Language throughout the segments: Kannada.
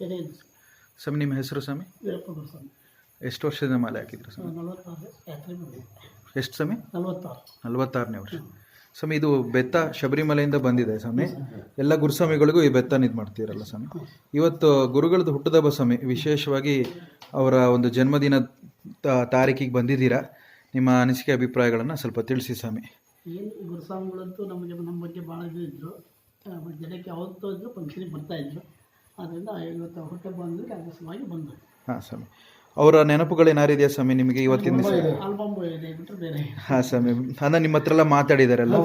ಸ್ವಾಮಿ ನಿಮ್ಮ ಹೆಸರು ಸ್ವಾಮಿ? ಎಷ್ಟು ವರ್ಷದ ಮಾಲೆ ಹಾಕಿದ್ರು ಸ್ವಾಮಿ? ನಲವತ್ತಾರು ಯಾತ್ರೆ ಬಂದಿದೆ ಎಷ್ಟು ಸ್ವಾಮಿ? ನಲವತ್ತಾರು. ನಲವತ್ತಾರನೇ ವರ್ಷ. ಸ್ವಾಮಿ ಇದು ಬೆತ್ತ ಶಬರಿಮಲೆಯಿಂದ ಬಂದಿದೆ ಸ್ವಾಮಿ. ಎಲ್ಲ ಗುರುಸ್ವಾಮಿಗಳಿಗೂ ಈ ಬೆತ್ತನ ಇದು ಮಾಡ್ತೀರಲ್ಲ ಸ್ವಾಮಿ. ಇವತ್ತು ಗುರುಗಳದ್ದು ಹುಟ್ಟದಬ್ಬ ಸ್ವಾಮಿ. ವಿಶೇಷವಾಗಿ ಅವರ ಒಂದು ಜನ್ಮದಿನ ತಾರೀಕಿಗೆ ಬಂದಿದ್ದೀರಾ. ನಿಮ್ಮ ಅನಿಸಿಕೆ ಅಭಿಪ್ರಾಯಗಳನ್ನು ಸ್ವಲ್ಪ ತಿಳಿಸಿ ಸ್ವಾಮಿ. ಏನು ಗುರುಸ್ವಾಮಿಗಳಂತೂ ನಮ್ಮ ನಮ್ಮ ಬಗ್ಗೆ ಭಾಳ ಇದು ಇದ್ದರು ಜನಕ್ಕೆ ಯಾವತ್ತೂ ಇದ್ದರು ಫಂಕ್ಷನಿಗೆ ಬರ್ತಾಯಿದ್ರು ಆದ್ದರಿಂದ ಇವತ್ತು ಅದ್ರ ಸಲುವಾಗಿ ಹಾಂ ಸ್ವಾಮಿ. ಅವರ ನೆನಪುಗಳು ಏನಾರಿದೆಯಾ ಸ್ವಾಮಿ? ನಿಮಗೆ ಇವತ್ತಿನ ದಿವಸ? ಆಲ್ಬಮ್ ಇದೆ. ಬಿಟ್ಟರೆ ಬೇರೆ ಹಾಂ ಸ್ವಾಮಿ. ಅಂದ್ರೆ ನಿಮ್ಮ ಹತ್ರ ಎಲ್ಲ ಮಾತಾಡಿದಾರಲ್ಲ?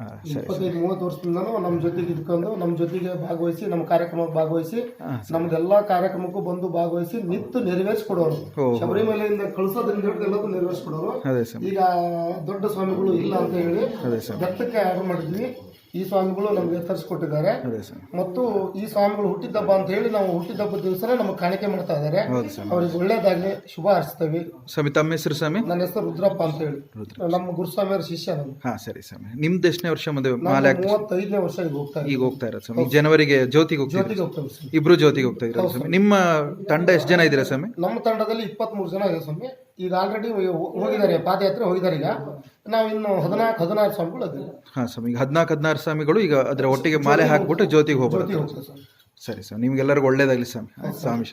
ಹಾಂ ಸರಿ ಇಪ್ಪತ್ತೈದು ಮೂವತ್ತು ವರ್ಷದಿಂದನೂ ನಮ್ಮ ಜೊತೆಗೆ ಇದ್ಕೊಂಡು ನಮ್ಮ ಜೊತೆಗೆ ಭಾಗವಹಿಸಿ ನಮ್ಮ ಕಾರ್ಯಕ್ರಮಕ್ಕೆ ಭಾಗವಹಿಸಿ ಹಾಂ ನಮ್ದೆಲ್ಲ ಕಾರ್ಯಕ್ರಮಕ್ಕೂ ಬಂದು ಭಾಗವಹಿಸಿ ನಿತ್ತು ನೆರವೇರಿಸ್ಕೊಡೋರು. ಓ ಶಬರಿಮಲೆಯಿಂದ ಕಳಿಸೋದ್ರಿಂದ ಹಿಡಿದು ಎಲ್ಲದೂ ನೆರವೇರಿಸ್ಕೊಡೋರು. ಅದೇ ಸ್ವಾಮಿ. ಈಗ ದೊಡ್ಡ ಸ್ವಾಮಿಗಳು ಇಲ್ಲ ಅಂತ ಹೇಳಿ ಅದೇ ಸ್ವಾಮಿ. ಆರ್ಡರ್ ಮಾಡಿದ್ವಿ. ಈ ಸ್ವಾಮಿಗಳು ನಮಗೆ ತರಿಸ್ಕೊಟ್ಟಿದ್ದಾರೆ ಮತ್ತು ಈ ಸ್ವಾಮಿಗಳು ಹುಟ್ಟಿದಬ್ಬ ಅಂತ ಹೇಳಿ ನಾವು ಹುಟ್ಟಿದಬ್ಬ ದಿವಸನೇ ನಮಗೆ ಕಾಣಿಕೆ ಮಾಡ್ತಾ ಇದ್ದಾರೆ. ಅವ್ರಿಗೆ ಒಳ್ಳೇದಾಗಲಿ ಶುಭ ಹಾರಿಸ್ತೇವೆ. ಸ್ವಾಮಿ ತಮ್ಮ ಹೆಸರು ಸ್ವಾಮಿ? ನನ್ನ ಹೆಸರು ರುದ್ರಪ್ಪ ಅಂತ ಹೇಳಿ. ನಮ್ಮ ಗುರುಸ್ವಾಮಿಯವರ ಶಿಷ್ಯ ನಾನು. ಹಾ ಸರಿ ಸ್ವಾಮಿ. ನಿಮ್ದು ಎಷ್ಟನೇ ವರ್ಷ ಮದುವೆ ಮಾಲೆ ಮೂವತ್ತೈದನೇ ವರ್ಷ ಈಗ ಹೋಗ್ತಾ ಈಗ ಹೋಗ್ತಾ ಇರೋ ಸ್ವಾಮಿ. ಜನವರಿಗೆ ಜ್ಯೋತಿಗೆ ಹೋಗ್ತಾ ಸ್ವಾಮಿ. ಇಬ್ರು ಜ್ಯೋತಿಗೆ ಹೋಗ್ತಾ ಇದ್ದೀರಾ ಸ್ವಾಮಿ. ನಿಮ್ಮ ತಂಡ ಎಷ್ಟು ಜನ ಇದ್ದೀರಾ ಸ್ವಾಮಿ? ನಮ್ಮ ತಂಡದಲ್ಲಿ ಇಪ್ಪತ್ಮೂರು ಜನ ಇದೆ ಸ್ವಾಮಿ. ಈಗ ಆಲ್ರೆಡಿ ಹೋಗಿದ್ದಾರೆ ಪಾದಯಾತ್ರೆ ಹೋಗಿದ್ದಾರೆ ಈಗ. ನಾವು ಇನ್ನು ಹದಿನಾಲ್ಕು ಹದಿನಾರು ಸ್ವಾಮಿಗಳು ಅದಿಲ್ಲ ಹಾಂ ಸ್ವಾಮಿ. ಈಗ ಹದಿನಾಲ್ಕು ಹದಿನಾರು ಸ್ವಾಮಿಗಳು ಈಗ ಅದರ ಒಟ್ಟಿಗೆ ಮಾಲೆ ಹಾಕ್ಬಿಟ್ಟು ಜ್ಯೋತಿಗೆ ಹೋಗ್ಬೋದು ಸರಿ ಸರ್ ನಿಮ್ಗೆಲ್ಲರಿಗೂ ಒಳ್ಳೇದಾಗಲಿ ಸ್ವಾಮಿ. ಆಯ್ತು, ಸ್ವಾಮಿ.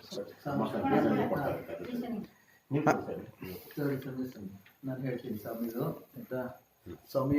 ಸರಿ ಸರಿ ಸರಿ. ನಾನು ಹೇಳ್ತೀನಿ ಸ್ವಾಮಿದು ಆಯ್ತಾ? ಸ್ವಾಮಿ